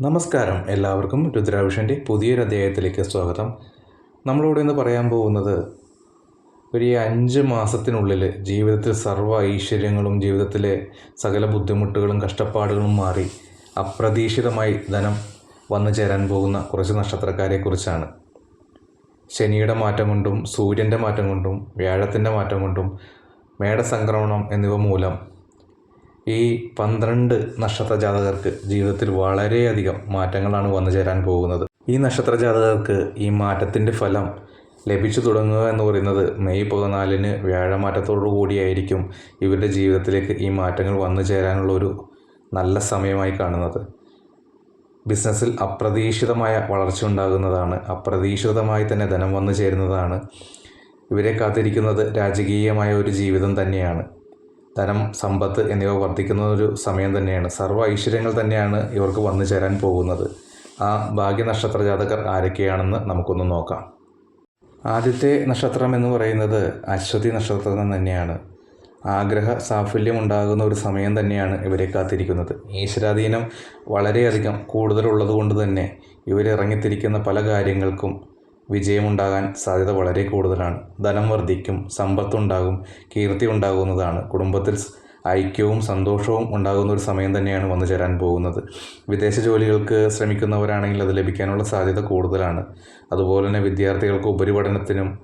നമസ്കാരം. എല്ലാവർക്കും രുദ്രാവിഷന്റെ പുതിയൊരു അധ്യായത്തിലേക്ക് സ്വാഗതം. നമ്മളിവിടെ ഇന്ന് പറയാൻ പോകുന്നത് ഒരു അഞ്ച് മാസത്തിനുള്ളിൽ ജീവിതത്തിൽ സർവ ഐശ്വര്യങ്ങളും ജീവിതത്തിലെ സകല ബുദ്ധിമുട്ടുകളും കഷ്ടപ്പാടുകളും മാറി അപ്രതീക്ഷിതമായി ധനം വന്നു ചേരാൻ പോകുന്ന കുറച്ച് നക്ഷത്രക്കാരെക്കുറിച്ചാണ്. ശനിയുടെ മാറ്റം കൊണ്ടും സൂര്യന്റെ മാറ്റം കൊണ്ടും വ്യാഴത്തിന്റെ മാറ്റം കൊണ്ടും മേടസംക്രമണം എന്നിവ മൂലം ഈ പന്ത്രണ്ട് നക്ഷത്ര ജാതകർക്ക് ജീവിതത്തിൽ വളരെയധികം മാറ്റങ്ങളാണ് വന്നു ചേരാൻ പോകുന്നത്. ഈ നക്ഷത്ര ജാതകർക്ക് ഈ മാറ്റത്തിന്റെ ഫലം ലഭിച്ചു തുടങ്ങുക എന്ന് പറയുന്നത് മെയ് പതിനാലിന് വ്യാഴമാറ്റത്തോടു കൂടിയായിരിക്കും ഇവരുടെ ജീവിതത്തിലേക്ക് ഈ മാറ്റങ്ങൾ വന്നു ചേരാനുള്ള ഒരു നല്ല സമയമായി കാണുന്നത്. ബിസിനസ്സിൽ അപ്രതീക്ഷിതമായ വളർച്ച ഉണ്ടാകുന്നതാണ്. അപ്രതീക്ഷിതമായി തന്നെ ധനം വന്നു ചേരുന്നതാണ്. ഇവരെ കാത്തിരിക്കുന്നത് രാജകീയമായ ഒരു ജീവിതം തന്നെയാണ്. ധനം സമ്പത്ത് എന്നിവ വർദ്ധിക്കുന്ന ഒരു സമയം തന്നെയാണ്. സർവ ഐശ്വര്യങ്ങൾ തന്നെയാണ് ഇവർക്ക് വന്നു ചേരാൻ പോകുന്നത്. ആ ഭാഗ്യനക്ഷത്ര ജാതകർ ആരൊക്കെയാണെന്ന് നമുക്കൊന്ന് നോക്കാം. ആദ്യത്തെ നക്ഷത്രം എന്ന് പറയുന്നത് അശ്വതി നക്ഷത്രം തന്നെയാണ്. ആഗ്രഹ സാഫല്യം ഉണ്ടാകുന്ന ഒരു സമയം തന്നെയാണ് ഇവരെ കാത്തിരിക്കുന്നത്. ഈശ്വരാധീനം വളരെയധികം കൂടുതലുള്ളത് കൊണ്ട് തന്നെ ഇവരിറങ്ങിത്തിരിക്കുന്ന പല കാര്യങ്ങൾക്കും വിജയമുണ്ടാകാൻ സാധ്യത വളരെ കൂടുതലാണ്. ധനം വർദ്ധിക്കും സമ്പത്തുണ്ടാകും കീർത്തി ഉണ്ടാകുന്നതാണ്. കുടുംബത്തിൽ ഐക്യവും സന്തോഷവും ഉണ്ടാകുന്ന ഒരു സമയം തന്നെയാണ് വന്നു ചേരാൻ പോകുന്നത്. വിദേശ ജോലികൾക്ക് ശ്രമിക്കുന്നവരാണെങ്കിൽ അത് ലഭിക്കാനുള്ള സാധ്യത കൂടുതലാണ്. അതുപോലെ തന്നെ വിദ്യാർത്ഥികൾക്ക് ഉപരിപഠനത്തിനും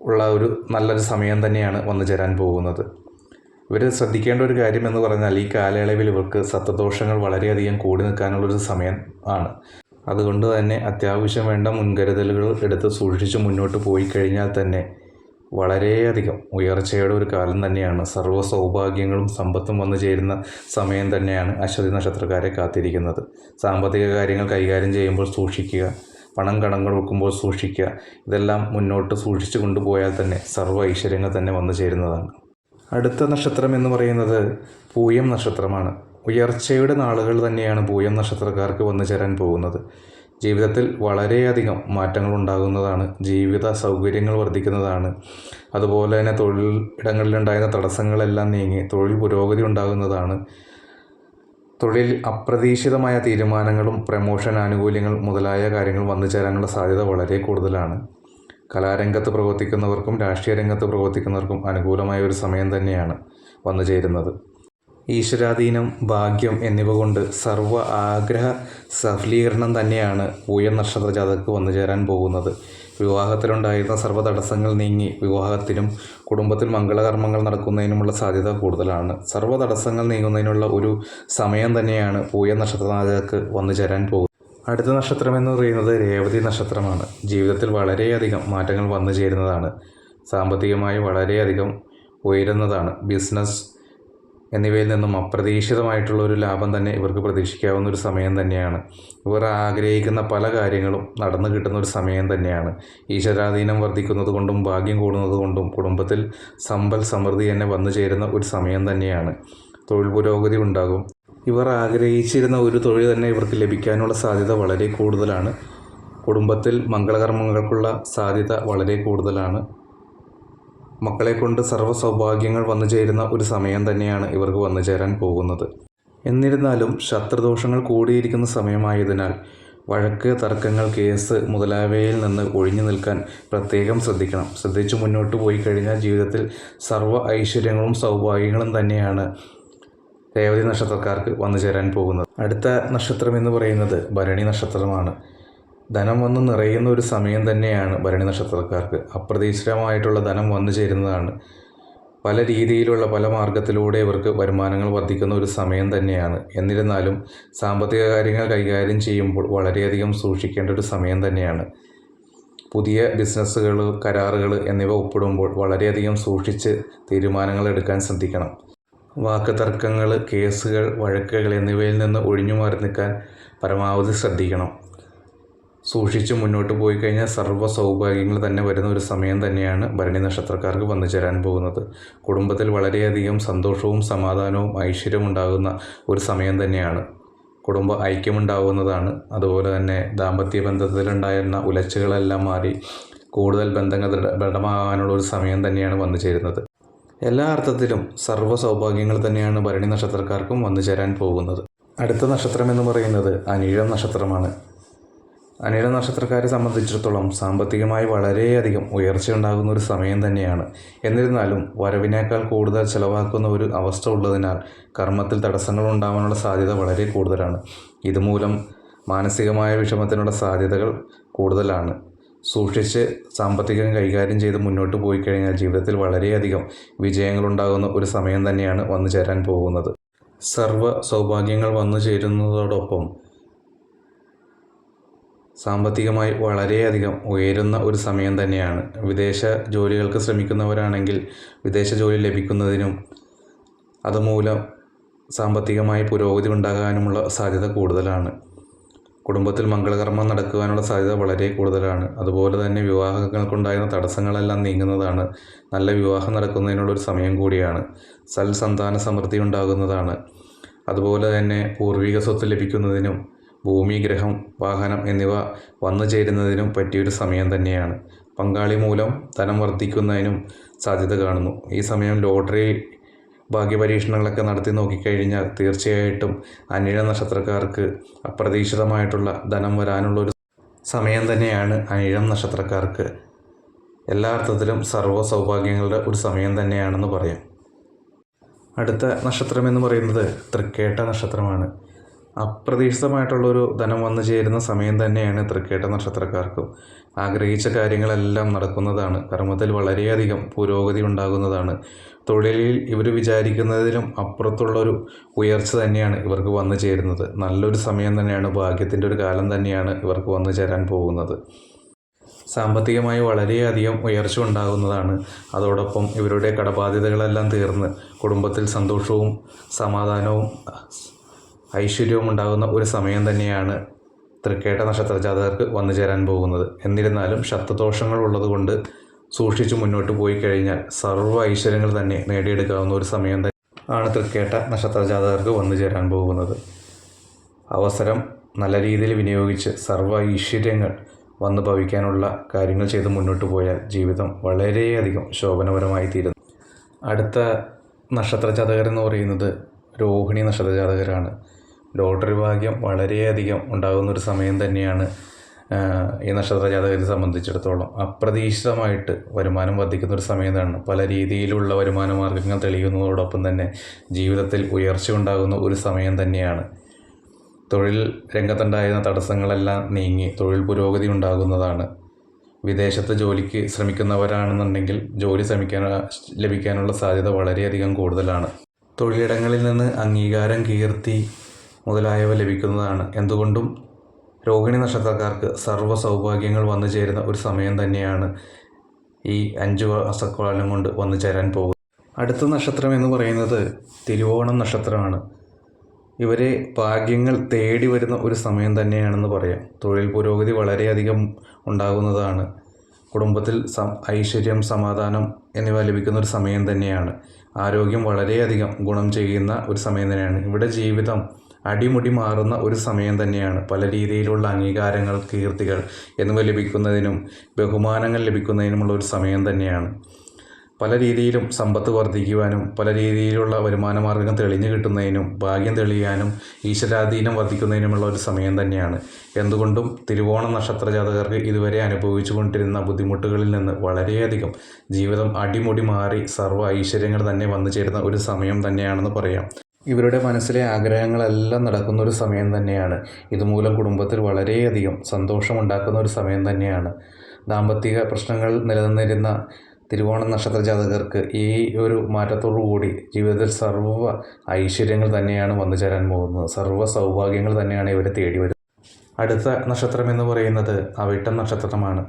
ഉള്ള ഒരു നല്ലൊരു സമയം തന്നെയാണ് വന്നു ചേരാൻ പോകുന്നത്. ഇവർ ശ്രദ്ധിക്കേണ്ട ഒരു കാര്യം എന്ന് പറഞ്ഞാൽ ഈ കാലയളവിൽ ഇവർക്ക് സത്വദോഷങ്ങൾ വളരെയധികം കൂടി നിൽക്കാനുള്ളൊരു സമയം ആണ്. അതുകൊണ്ട് തന്നെ അത്യാവശ്യം വേണ്ട മുൻകരുതലുകൾ എടുത്ത് സൂക്ഷിച്ച് മുന്നോട്ട് പോയി കഴിഞ്ഞാൽ തന്നെ വളരെയധികം ഉയർച്ചയുടെ ഒരു കാലം തന്നെയാണ്. സർവ സൗഭാഗ്യങ്ങളും സമ്പത്തും വന്നു ചേരുന്ന സമയം തന്നെയാണ് അശ്വതി നക്ഷത്രക്കാരെ കാത്തിരിക്കുന്നത്. സാമ്പത്തിക കാര്യങ്ങൾ കൈകാര്യം ചെയ്യുമ്പോൾ സൂക്ഷിക്കുക പണം കടങ്ങൾ വെക്കുമ്പോൾ സൂക്ഷിക്കുക ഇതെല്ലാം മുന്നോട്ട് സൂക്ഷിച്ചു കൊണ്ടുപോയാൽ തന്നെ സർവ ഐശ്വര്യങ്ങൾ തന്നെ വന്നു ചേരുന്നതാണ്. അടുത്ത നക്ഷത്രം എന്ന് പറയുന്നത് പൂയം നക്ഷത്രമാണ്. ഉയർച്ചയുടെ നാളുകൾ തന്നെയാണ് ഭൂയം നക്ഷത്രക്കാർക്ക് വന്നു ചേരാൻ പോകുന്നത്. ജീവിതത്തിൽ വളരെയധികം മാറ്റങ്ങൾ ഉണ്ടാകുന്നതാണ് ജീവിത സൗകര്യങ്ങൾ വർദ്ധിക്കുന്നതാണ്. അതുപോലെ തന്നെ തൊഴിൽ ഇടങ്ങളിലുണ്ടായിരുന്ന തടസ്സങ്ങളെല്ലാം നീങ്ങി തൊഴിൽ പുരോഗതി ഉണ്ടാകുന്നതാണ്. തൊഴിൽ അപ്രതീക്ഷിതമായ തീരുമാനങ്ങളും പ്രമോഷൻ ആനുകൂല്യങ്ങൾ മുതലായ കാര്യങ്ങൾ വന്നു ചേരാനുള്ള സാധ്യത വളരെ കൂടുതലാണ്. കലാരംഗത്ത് പ്രവർത്തിക്കുന്നവർക്കും രാഷ്ട്രീയ രംഗത്ത് പ്രവർത്തിക്കുന്നവർക്കും അനുകൂലമായ ഒരു സമയം തന്നെയാണ് വന്നു ചേരുന്നത്. ഈശ്വരാധീനം ഭാഗ്യം എന്നിവ കൊണ്ട് സർവ ആഗ്രഹ സഫലീകരണം തന്നെയാണ് പൂയം നക്ഷത്ര ജാതകക്ക് വന്നു ചേരാൻ പോകുന്നത്. വിവാഹത്തിലുണ്ടായിരുന്ന സർവ തടസ്സങ്ങൾ നീങ്ങി വിവാഹത്തിനും കുടുംബത്തിൽ മംഗളകർമ്മങ്ങൾ നടക്കുന്നതിനുമുള്ള സാധ്യത കൂടുതലാണ്. സർവ തടസ്സങ്ങൾ നീങ്ങുന്നതിനുള്ള ഒരു സമയം തന്നെയാണ് പൂയ നക്ഷത്ര ജാതകർക്ക് വന്നു ചേരാൻ പോകുന്നത്. അടുത്ത നക്ഷത്രം എന്ന് പറയുന്നത് രേവതി നക്ഷത്രമാണ്. ജീവിതത്തിൽ വളരെയധികം മാറ്റങ്ങൾ വന്നു ചേരുന്നതാണ്. സാമ്പത്തികമായി വളരെയധികം ഉയരുന്നതാണ്. ബിസിനസ് എന്നിവയിൽ നിന്നും അപ്രതീക്ഷിതമായിട്ടുള്ള ഒരു ലാഭം തന്നെ ഇവർക്ക് പ്രതീക്ഷിക്കാവുന്ന ഒരു സമയം തന്നെയാണ്. ഇവർ ആഗ്രഹിക്കുന്ന പല കാര്യങ്ങളും നടന്നു കിട്ടുന്ന ഒരു സമയം തന്നെയാണ്. ഈശ്വരാധീനം വർദ്ധിക്കുന്നത് കൊണ്ടും ഭാഗ്യം കൂടുന്നത് കൊണ്ടും കുടുംബത്തിൽ സമ്പൽ സമൃദ്ധി തന്നെ വന്നു ചേരുന്ന ഒരു സമയം തന്നെയാണ്. തൊഴിൽ പുരോഗതി ഉണ്ടാകും. ഇവർ ആഗ്രഹിച്ചിരുന്ന ഒരു തൊഴിൽ തന്നെ ഇവർക്ക് ലഭിക്കാനുള്ള സാധ്യത വളരെ കൂടുതലാണ്. കുടുംബത്തിൽ മംഗളകർമ്മങ്ങൾക്കുള്ള സാധ്യത വളരെ കൂടുതലാണ്. മക്കളെ കൊണ്ട് സർവ സൗഭാഗ്യങ്ങൾ വന്നു ചേരുന്ന ഒരു സമയം തന്നെയാണ് ഇവർക്ക് വന്നു ചേരാൻ പോകുന്നത്. എന്നിരുന്നാലും ശത്രുദോഷങ്ങൾ കൂടിയിരിക്കുന്ന സമയമായതിനാൽ വഴക്ക് തർക്കങ്ങൾ കേസ് മുതലായവയിൽ നിന്ന് ഒഴിഞ്ഞു നിൽക്കാൻ പ്രത്യേകം ശ്രദ്ധിക്കണം. ശ്രദ്ധിച്ചു മുന്നോട്ട് പോയി കഴിഞ്ഞാൽ ജീവിതത്തിൽ സർവ ഐശ്വര്യങ്ങളും സൗഭാഗ്യങ്ങളും തന്നെയാണ് രേവതി നക്ഷത്രക്കാർക്ക് വന്നു ചേരാൻ പോകുന്നത്. അടുത്ത നക്ഷത്രം എന്ന് പറയുന്നത് ഭരണി നക്ഷത്രമാണ്. ധനം വന്ന് നിറയുന്ന ഒരു സമയം തന്നെയാണ് ഭരണി നക്ഷത്രക്കാർക്ക്. അപ്രതീക്ഷിതമായിട്ടുള്ള ധനം വന്നു ചേരുന്നതാണ്. പല രീതിയിലുള്ള പല മാർഗത്തിലൂടെ ഇവർക്ക് വരുമാനങ്ങൾ വർദ്ധിക്കുന്ന ഒരു സമയം തന്നെയാണ്. എന്നിരുന്നാലും സാമ്പത്തിക കാര്യങ്ങൾ കൈകാര്യം ചെയ്യുമ്പോൾ വളരെയധികം സൂക്ഷിക്കേണ്ട ഒരു സമയം തന്നെയാണ്. പുതിയ ബിസിനസ്സുകൾ കരാറുകൾ എന്നിവ ഒപ്പിടുമ്പോൾ വളരെയധികം സൂക്ഷിച്ച് തീരുമാനങ്ങൾ എടുക്കാൻ ശ്രദ്ധിക്കണം. വാക്ക് തർക്കങ്ങൾ കേസുകൾ വഴക്കുകൾ എന്നിവയിൽ നിന്ന് ഒഴിഞ്ഞു മാറി നിൽക്കാൻ പരമാവധി ശ്രദ്ധിക്കണം. സൂക്ഷിച്ച് മുന്നോട്ട് പോയി കഴിഞ്ഞാൽ സർവ സൗഭാഗ്യങ്ങൾ തന്നെ വരുന്ന ഒരു സമയം തന്നെയാണ് ഭരണി നക്ഷത്രക്കാർക്ക് വന്നു ചേരാൻ പോകുന്നത്. കുടുംബത്തിൽ വളരെയധികം സന്തോഷവും സമാധാനവും ഐശ്വര്യവും ഉണ്ടാകുന്ന ഒരു സമയം തന്നെയാണ്. കുടുംബ ഐക്യമുണ്ടാകുന്നതാണ്. അതുപോലെ തന്നെ ദാമ്പത്യ ബന്ധത്തിലുണ്ടായിരുന്ന ഉലച്ചുകളെല്ലാം മാറി കൂടുതൽ ബന്ധങ്ങൾ ദൃഢമാകാനുള്ള ഒരു സമയം തന്നെയാണ് വന്നു ചേരുന്നത്. എല്ലാ അർത്ഥത്തിലും സർവ സൗഭാഗ്യങ്ങൾ തന്നെയാണ് ഭരണി നക്ഷത്രക്കാർക്കും വന്നു ചേരാൻ പോകുന്നത്. അടുത്ത നക്ഷത്രം എന്ന് പറയുന്നത് അനിഴം നക്ഷത്രമാണ്. അനിഴ നക്ഷത്രക്കാരെ സംബന്ധിച്ചിടത്തോളം സാമ്പത്തികമായി വളരെയധികം ഉയർച്ചയുണ്ടാകുന്ന ഒരു സമയം തന്നെയാണ്. എന്നിരുന്നാലും വരവിനേക്കാൾ കൂടുതൽ ചിലവാക്കുന്ന ഒരു അവസ്ഥ ഉള്ളതിനാൽ കർമ്മത്തിൽ തടസ്സങ്ങൾ ഉണ്ടാകാനുള്ള സാധ്യത വളരെ കൂടുതലാണ്. ഇതുമൂലം മാനസികമായ വിഷമത്തിനുള്ള സാധ്യതകൾ കൂടുതലാണ്. സൂക്ഷിച്ച് സാമ്പത്തികം കൈകാര്യം ചെയ്ത് മുന്നോട്ട് പോയി കഴിഞ്ഞാൽ ജീവിതത്തിൽ വളരെയധികം വിജയങ്ങളുണ്ടാകുന്ന ഒരു സമയം തന്നെയാണ് വന്നു ചേരാൻ പോകുന്നത്. സർവ സൗഭാഗ്യങ്ങൾ വന്നു ചേരുന്നതോടൊപ്പം സാമ്പത്തികമായി വളരെയധികം ഉയരുന്ന ഒരു സമയം തന്നെയാണ്. വിദേശ ജോലികൾക്ക് ശ്രമിക്കുന്നവരാണെങ്കിൽ വിദേശ ജോലി ലഭിക്കുന്നതിനും അതുമൂലം സാമ്പത്തികമായി പുരോഗതി ഉണ്ടാകാനുമുള്ള സാധ്യത കൂടുതലാണ്. കുടുംബത്തിൽ മംഗളകർമ്മം നടക്കുവാനുള്ള സാധ്യത വളരെ കൂടുതലാണ്. അതുപോലെ തന്നെ വിവാഹങ്ങൾക്കുണ്ടായിരുന്ന തടസ്സങ്ങളെല്ലാം നീങ്ങുന്നതാണ്. നല്ല വിവാഹം നടക്കുന്നതിനുള്ള ഒരു സമയം കൂടിയാണ്. സൽസന്താന സമൃദ്ധി ഉണ്ടാകുന്നതാണ്. അതുപോലെ തന്നെ പൂർവിക സ്വത്ത് ലഭിക്കുന്നതിനും ഭൂമി ഗ്രഹം വാഹനം എന്നിവ വന്നു ചേരുന്നതിനും പറ്റിയൊരു സമയം തന്നെയാണ്. പങ്കാളി മൂലം ധനം വർദ്ധിക്കുന്നതിനും സാധ്യത കാണുന്നു. ഈ സമയം ലോട്ടറി ഭാഗ്യപരീക്ഷണങ്ങളൊക്കെ നടത്തി നോക്കിക്കഴിഞ്ഞാൽ തീർച്ചയായിട്ടും അനിഴ നക്ഷത്രക്കാർക്ക് അപ്രതീക്ഷിതമായിട്ടുള്ള ധനം വരാനുള്ള ഒരു സമയം തന്നെയാണ് അനിഴം നക്ഷത്രക്കാർക്ക്. എല്ലാ അർത്ഥത്തിലും സർവ സൗഭാഗ്യങ്ങളുടെ ഒരു സമയം തന്നെയാണെന്ന് പറയാം. അടുത്ത നക്ഷത്രം എന്ന് പറയുന്നത് തൃക്കേട്ട നക്ഷത്രമാണ്. അപ്രതീക്ഷിതമായിട്ടുള്ളൊരു ധനം വന്നു ചേരുന്ന സമയം തന്നെയാണ് തൃക്കേട്ട നക്ഷത്രക്കാർക്കും. ആഗ്രഹിച്ച കാര്യങ്ങളെല്ലാം നടക്കുന്നതാണ്. കർമ്മത്തിൽ വളരെയധികം പുരോഗതി ഉണ്ടാകുന്നതാണ്. തൊഴിലിൽ ഇവർ വിചാരിക്കുന്നതിലും അപ്പുറത്തുള്ളൊരു ഉയർച്ച തന്നെയാണ് ഇവർക്ക് വന്നു ചേരുന്നത്. നല്ലൊരു സമയം തന്നെയാണ് ഭാഗ്യത്തിന്റെ ഒരു കാലം തന്നെയാണ് ഇവർക്ക് വന്നു ചേരാൻ പോകുന്നത്. സാമ്പത്തികമായി വളരെയധികം ഉയർച്ച ഉണ്ടാകുന്നതാണ്. അതോടൊപ്പം ഇവരുടെ കടബാധ്യതകളെല്ലാം തീർന്ന് കുടുംബത്തിൽ സന്തോഷവും സമാധാനവും ഐശ്വര്യവും ഉണ്ടാകുന്ന ഒരു സമയം തന്നെയാണ് തൃക്കേട്ട നക്ഷത്ര ജാതകർക്ക് വന്നു ചേരാൻ പോകുന്നത്. എന്നിരുന്നാലും ശത്രുദോഷങ്ങൾ ഉള്ളതുകൊണ്ട് സൂക്ഷിച്ചു മുന്നോട്ട് പോയി കഴിഞ്ഞാൽ സർവ ഐശ്വര്യങ്ങൾ തന്നെ നേടിയെടുക്കാവുന്ന ഒരു സമയം തന്നെ ആണ് തൃക്കേട്ട നക്ഷത്ര ജാതകർക്ക് വന്നു ചേരാൻ പോകുന്നത്. അവസരം നല്ല രീതിയിൽ വിനിയോഗിച്ച് സർവ ഐശ്വര്യങ്ങൾ വന്നു ഭവിക്കാനുള്ള കാര്യങ്ങൾ ചെയ്ത് മുന്നോട്ട് പോയാൽ ജീവിതം വളരെയധികം ശോഭനപരമായി തീരുന്നു. അടുത്ത നക്ഷത്ര ജാതകർ എന്ന് പറയുന്നത് രോഹിണി നക്ഷത്ര ജാതകരാണ് ലോട്ടറി ഭാഗ്യം വളരെയധികം ഉണ്ടാകുന്നൊരു സമയം തന്നെയാണ് ഈ നക്ഷത്ര ജാതകരെ സംബന്ധിച്ചിടത്തോളം അപ്രതീക്ഷിതമായിട്ട് വരുമാനം വർദ്ധിക്കുന്ന ഒരു സമയമാണ് പല രീതിയിലുള്ള വരുമാന മാർഗങ്ങൾ തെളിയുന്നതോടൊപ്പം തന്നെ ജീവിതത്തിൽ ഉയർച്ച ഉണ്ടാകുന്ന ഒരു സമയം തന്നെയാണ്. തൊഴിൽ രംഗത്തുണ്ടായിരുന്ന തടസ്സങ്ങളെല്ലാം നീങ്ങി തൊഴിൽ പുരോഗതി ഉണ്ടാകുന്നതാണ്. വിദേശത്ത് ജോലിക്ക് ശ്രമിക്കുന്നവരാണെന്നുണ്ടെങ്കിൽ ജോലി ശ്രമിക്കാൻ ലഭിക്കാനുള്ള സാധ്യത വളരെയധികം കൂടുതലാണ്. തൊഴിലിടങ്ങളിൽ നിന്ന് അംഗീകാരം കീർത്തി മുതലായവ ലഭിക്കുന്നതാണ്. എന്തുകൊണ്ടും രോഹിണി നക്ഷത്രക്കാർക്ക് സർവ സൗഭാഗ്യങ്ങൾ വന്നു ചേരുന്ന ഒരു സമയം തന്നെയാണ് ഈ അഞ്ച് മാസക്കാലം കൊണ്ട് വന്നു ചേരാൻ പോകുന്നത്. അടുത്ത നക്ഷത്രം എന്ന് പറയുന്നത് തിരുവോണം നക്ഷത്രമാണ്. ഇവരെ ഭാഗ്യങ്ങൾ തേടി വരുന്ന ഒരു സമയം തന്നെയാണെന്ന് പറയാം. തൊഴിൽ പുരോഗതി വളരെയധികം ഉണ്ടാകുന്നതാണ്. കുടുംബത്തിൽ ഐശ്വര്യം സമാധാനം എന്നിവ ലഭിക്കുന്ന ഒരു സമയം തന്നെയാണ്. ആരോഗ്യം വളരെയധികം ഗുണം ചെയ്യുന്ന ഒരു സമയം തന്നെയാണ്. ഇവിടെ ജീവിതം അടിമുടി മാറുന്ന ഒരു സമയം തന്നെയാണ്. പല രീതിയിലുള്ള അംഗീകാരങ്ങൾ കീർത്തികൾ എന്നിവ ലഭിക്കുന്നതിനും ബഹുമാനങ്ങൾ ലഭിക്കുന്നതിനുമുള്ള ഒരു സമയം തന്നെയാണ്. പല രീതിയിലും സമ്പത്ത് വർദ്ധിക്കുവാനും പല രീതിയിലുള്ള വരുമാന മാർഗം തെളിഞ്ഞു കിട്ടുന്നതിനും ഭാഗ്യം തെളിയാനും ഈശ്വരാധീനം വർദ്ധിക്കുന്നതിനുമുള്ള ഒരു സമയം തന്നെയാണ്. എന്തുകൊണ്ടും തിരുവോണ നക്ഷത്ര ജാതകർക്ക് ഇതുവരെ അനുഭവിച്ചു കൊണ്ടിരുന്ന ബുദ്ധിമുട്ടുകളിൽ നിന്ന് വളരെയധികം ജീവിതം അടിമുടി മാറി സർവ ഐശ്വര്യങ്ങൾ തന്നെ വന്നു ചേരുന്ന ഒരു സമയം തന്നെയാണെന്ന് പറയാം. ഇവരുടെ മനസ്സിലെ ആഗ്രഹങ്ങളെല്ലാം നടക്കുന്ന ഒരു സമയം തന്നെയാണ്. ഇതുമൂലം കുടുംബത്തിൽ വളരെയധികം സന്തോഷമുണ്ടാക്കുന്ന ഒരു സമയം തന്നെയാണ്. ദാമ്പത്തിക പ്രശ്നങ്ങൾ നിലനിന്നിരുന്ന തിരുവോണം നക്ഷത്ര ജാതകർക്ക് ഈ ഒരു കൂടി ജീവിതത്തിൽ സർവ ഐശ്വര്യങ്ങൾ തന്നെയാണ് വന്നു ചേരാൻ പോകുന്നത്. സർവ സൗഭാഗ്യങ്ങൾ തന്നെയാണ് ഇവരെ തേടി വരുന്നത്. അടുത്ത നക്ഷത്രം എന്ന് പറയുന്നത് അവിട്ടം നക്ഷത്രമാണ്.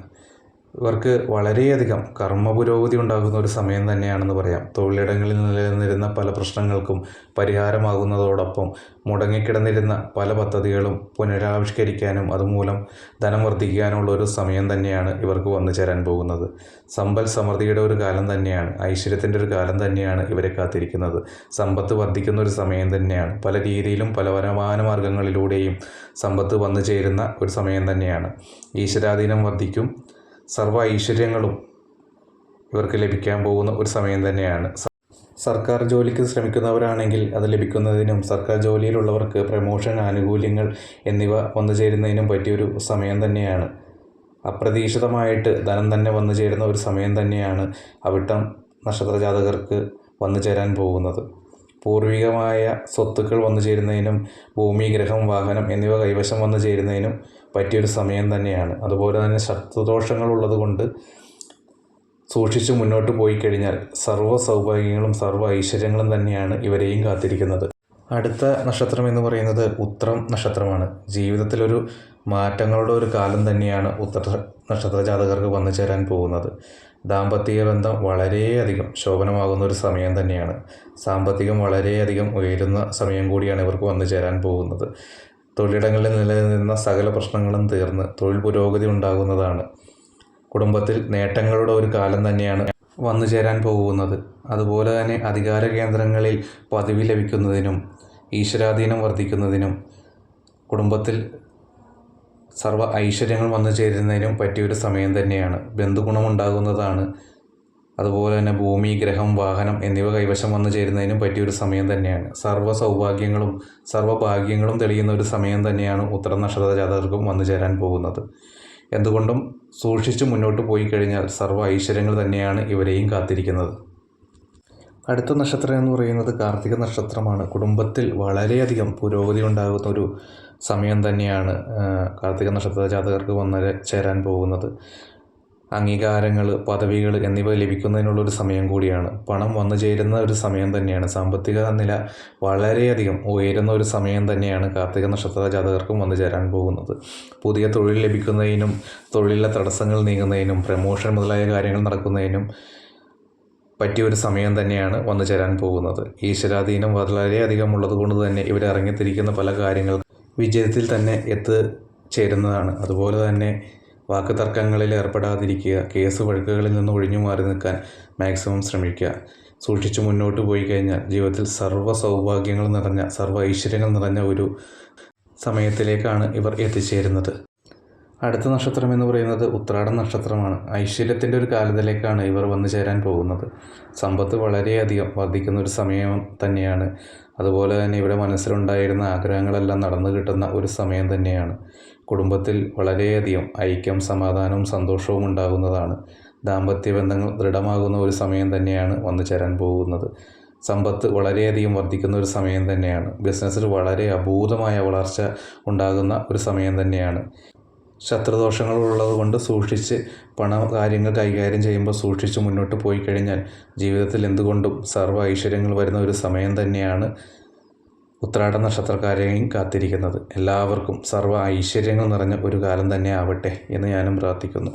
ഇവർക്ക് വളരെയധികം കർമ്മ പുരോഗതി ഉണ്ടാകുന്ന ഒരു സമയം തന്നെയാണെന്ന് പറയാം. തൊഴിലിടങ്ങളിൽ നിലനിന്നിരുന്ന പല പ്രശ്നങ്ങൾക്കും പരിഹാരമാകുന്നതോടൊപ്പം മുടങ്ങിക്കിടന്നിരുന്ന പല പദ്ധതികളും പുനരാവിഷ്കരിക്കാനും അതുമൂലം ധനം വർദ്ധിക്കാനുമുള്ള ഒരു സമയം തന്നെയാണ് ഇവർക്ക് വന്നു ചേരാൻ പോകുന്നത്. സമ്പൽ സമൃദ്ധിയുടെ ഒരു കാലം തന്നെയാണ് ഐശ്വര്യത്തിന്റെ ഒരു കാലം തന്നെയാണ് ഇവരെ കാത്തിരിക്കുന്നത്. സമ്പത്ത് വർദ്ധിക്കുന്ന ഒരു സമയം തന്നെയാണ് പല രീതിയിലും പല വരുമാന മാർഗങ്ങളിലൂടെയും സമ്പത്ത് വന്നു ചേരുന്ന ഒരു സമയം തന്നെയാണ്. ഈശ്വരാധീനം വർദ്ധിക്കും സർവ ഐശ്വര്യങ്ങളും ഇവർക്ക് ലഭിക്കാൻ പോകുന്ന ഒരു സമയം തന്നെയാണ്. സർക്കാർ ജോലിക്ക് ശ്രമിക്കുന്നവരാണെങ്കിൽ അത് ലഭിക്കുന്നതിനും സർക്കാർ ജോലിയിലുള്ളവർക്ക് പ്രമോഷൻ ആനുകൂല്യങ്ങൾ എന്നിവ വന്നു ചേരുന്നതിനും പറ്റിയൊരു സമയം തന്നെയാണ്. അപ്രതീക്ഷിതമായിട്ട് ധനം തന്നെ വന്നു ചേരുന്ന ഒരു സമയം തന്നെയാണ് അവിട്ടം നക്ഷത്ര ജാതകർക്ക് വന്നു ചേരാൻ പോകുന്നത്. പൂർവികമായ സ്വത്തുക്കൾ വന്നു ചേരുന്നതിനും ഭൂമി ഗ്രഹം വാഹനം എന്നിവ കൈവശം വന്നു ചേരുന്നതിനും പറ്റിയൊരു സമയം തന്നെയാണ്. അതുപോലെ തന്നെ ശത്രുദോഷങ്ങളുള്ളത് കൊണ്ട് സൂക്ഷിച്ച് മുന്നോട്ട് പോയി കഴിഞ്ഞാൽ സർവ സൗഭാഗ്യങ്ങളും സർവ ഐശ്വര്യങ്ങളും തന്നെയാണ് ഇവരെയും കാത്തിരിക്കുന്നത്. അടുത്ത നക്ഷത്രം എന്ന് പറയുന്നത് ഉത്രം നക്ഷത്രമാണ്. ജീവിതത്തിലൊരു മാറ്റങ്ങളുടെ ഒരു കാലം തന്നെയാണ് ഉത്തര നക്ഷത്ര ജാതകർക്ക് വന്നു ചേരാൻ പോകുന്നത്. ദാമ്പത്തിക ബന്ധം വളരെയധികം ശോഭനമാകുന്ന ഒരു സമയം തന്നെയാണ്. സാമ്പത്തികം വളരെയധികം ഉയരുന്ന സമയം കൂടിയാണ് ഇവർക്ക് വന്നു ചേരാൻ പോകുന്നത്. തൊഴിലിടങ്ങളിൽ നിലനിന്ന സകല പ്രശ്നങ്ങളും തീർന്ന് തൊഴിൽ പുരോഗതി ഉണ്ടാകുന്നതാണ്. കുടുംബത്തിൽ നേട്ടങ്ങളുടെ ഒരു കാലം തന്നെയാണ് വന്നു ചേരാൻ പോകുന്നത്. അതുപോലെ തന്നെ അധികാര കേന്ദ്രങ്ങളിൽ പദവി ലഭിക്കുന്നതിനും ഈശ്വരാധീനം വർദ്ധിക്കുന്നതിനും കുടുംബത്തിൽ സർവ ഐശ്വര്യങ്ങൾ വന്നു ചേരുന്നതിനും പറ്റിയൊരു സമയം തന്നെയാണ്. ബന്ധുഗുണമുണ്ടാകുന്നതാണ് അതുപോലെ തന്നെ ഭൂമി ഗ്രഹം വാഹനം എന്നിവ കൈവശം വന്നു ചേരുന്നതിനും പറ്റിയൊരു സമയം തന്നെയാണ്. സർവ സൗഭാഗ്യങ്ങളും സർവഭാഗ്യങ്ങളും തെളിയുന്ന ഒരു സമയം തന്നെയാണ് ഉത്തര നക്ഷത്ര ജാതകർക്കും വന്നു ചേരാൻ പോകുന്നത്. എന്തുകൊണ്ടും സൂക്ഷിച്ച് മുന്നോട്ട് പോയി കഴിഞ്ഞാൽ സർവ ഐശ്വര്യങ്ങൾ തന്നെയാണ് ഇവരെയും കാത്തിരിക്കുന്നത്. അടുത്ത നക്ഷത്രം എന്ന് പറയുന്നത് കാർത്തിക നക്ഷത്രമാണ്. കുടുംബത്തിൽ വളരെയധികം പുരോഗതി ഉണ്ടാകുന്ന ഒരു സമയം തന്നെയാണ് കാർത്തിക നക്ഷത്ര ജാതകർക്ക് വന്ന് ചേരാൻ പോകുന്നത്. അംഗീകാരങ്ങൾ പദവികൾ എന്നിവ ലഭിക്കുന്നതിനുള്ളൊരു സമയം കൂടിയാണ്. പണം വന്നു ചേരുന്ന ഒരു സമയം തന്നെയാണ്. സാമ്പത്തിക നില വളരെയധികം ഉയരുന്ന ഒരു സമയം തന്നെയാണ് കാർത്തിക നക്ഷത്ര ജാതകർക്കും വന്നു ചേരാൻ പോകുന്നത്. പുതിയ തൊഴിൽ ലഭിക്കുന്നതിനും തൊഴിലിലെ തടസ്സങ്ങൾ നീങ്ങുന്നതിനും പ്രമോഷൻ മുതലായ കാര്യങ്ങൾ നടക്കുന്നതിനും പറ്റിയ ഒരു സമയം തന്നെയാണ് വന്നു ചേരാൻ പോകുന്നത്. ഈശ്വരാധീനം വളരെയധികം ഉള്ളത് കൊണ്ട് തന്നെ ഇവരിറങ്ങിത്തിരിക്കുന്ന പല കാര്യങ്ങൾ വിജയത്തിൽ തന്നെ എത്തിച്ചേരുന്നതാണ് അതുപോലെ തന്നെ വാക്ക് തർക്കങ്ങളിൽ ഏർപ്പെടാതിരിക്കുക കേസ് വഴക്കുകളിൽ നിന്ന് ഒഴിഞ്ഞു മാറി നിൽക്കാൻ മാക്സിമം ശ്രമിക്കുക. സൂക്ഷിച്ച് മുന്നോട്ട് പോയി കഴിഞ്ഞാൽ ജീവിതത്തിൽ സർവ സൗഭാഗ്യങ്ങൾ നിറഞ്ഞ സർവ ഐശ്വര്യങ്ങൾ നിറഞ്ഞ ഒരു സമയത്തിലേക്കാണ് ഇവർ എത്തിച്ചേരുന്നത്. അടുത്ത നക്ഷത്രം എന്ന് പറയുന്നത് ഉത്രാടം നക്ഷത്രമാണ്. ഐശ്വര്യത്തിന്റെ ഒരു കാലത്തിലേക്കാണ് ഇവർ വന്നു ചേരാൻ പോകുന്നത്. സമ്പത്ത് വളരെയധികം വർദ്ധിക്കുന്ന ഒരു സമയം തന്നെയാണ്. അതുപോലെ തന്നെ ഇവിടെ മനസ്സിലുണ്ടായിരുന്ന ആഗ്രഹങ്ങളെല്ലാം നടന്നു കിട്ടുന്ന ഒരു സമയം തന്നെയാണ്. കുടുംബത്തിൽ വളരെയധികം ഐക്യം സമാധാനവും സന്തോഷവും ഉണ്ടാകുന്നതാണ്. ദാമ്പത്യ ബന്ധങ്ങൾ ദൃഢമാകുന്ന ഒരു സമയം തന്നെയാണ് വന്നു ചേരാൻ പോകുന്നത്. സമ്പത്ത് വളരെയധികം വർദ്ധിക്കുന്ന ഒരു സമയം തന്നെയാണ്. ബിസിനസ്സിൽ വളരെ അഭൂതമായ വളർച്ച ഉണ്ടാകുന്ന ഒരു സമയം തന്നെയാണ്. ശത്രുദോഷങ്ങൾ ഉള്ളത് കൊണ്ട് സൂക്ഷിച്ച് പണ കാര്യങ്ങൾ കൈകാര്യം ചെയ്യുമ്പോൾ സൂക്ഷിച്ച് മുന്നോട്ട് പോയി കഴിഞ്ഞാൽ ജീവിതത്തിൽ എന്തുകൊണ്ടും സർവ ഐശ്വര്യങ്ങൾ വരുന്ന ഒരു സമയം തന്നെയാണ് ഉത്രാട നക്ഷത്രക്കാരെയും കാത്തിരിക്കുന്നത്. എല്ലാവർക്കും സർവ ഐശ്വര്യങ്ങൾ നിറഞ്ഞ ഒരു കാലം തന്നെ ആവട്ടെ എന്ന് ഞാനും പ്രാർത്ഥിക്കുന്നു.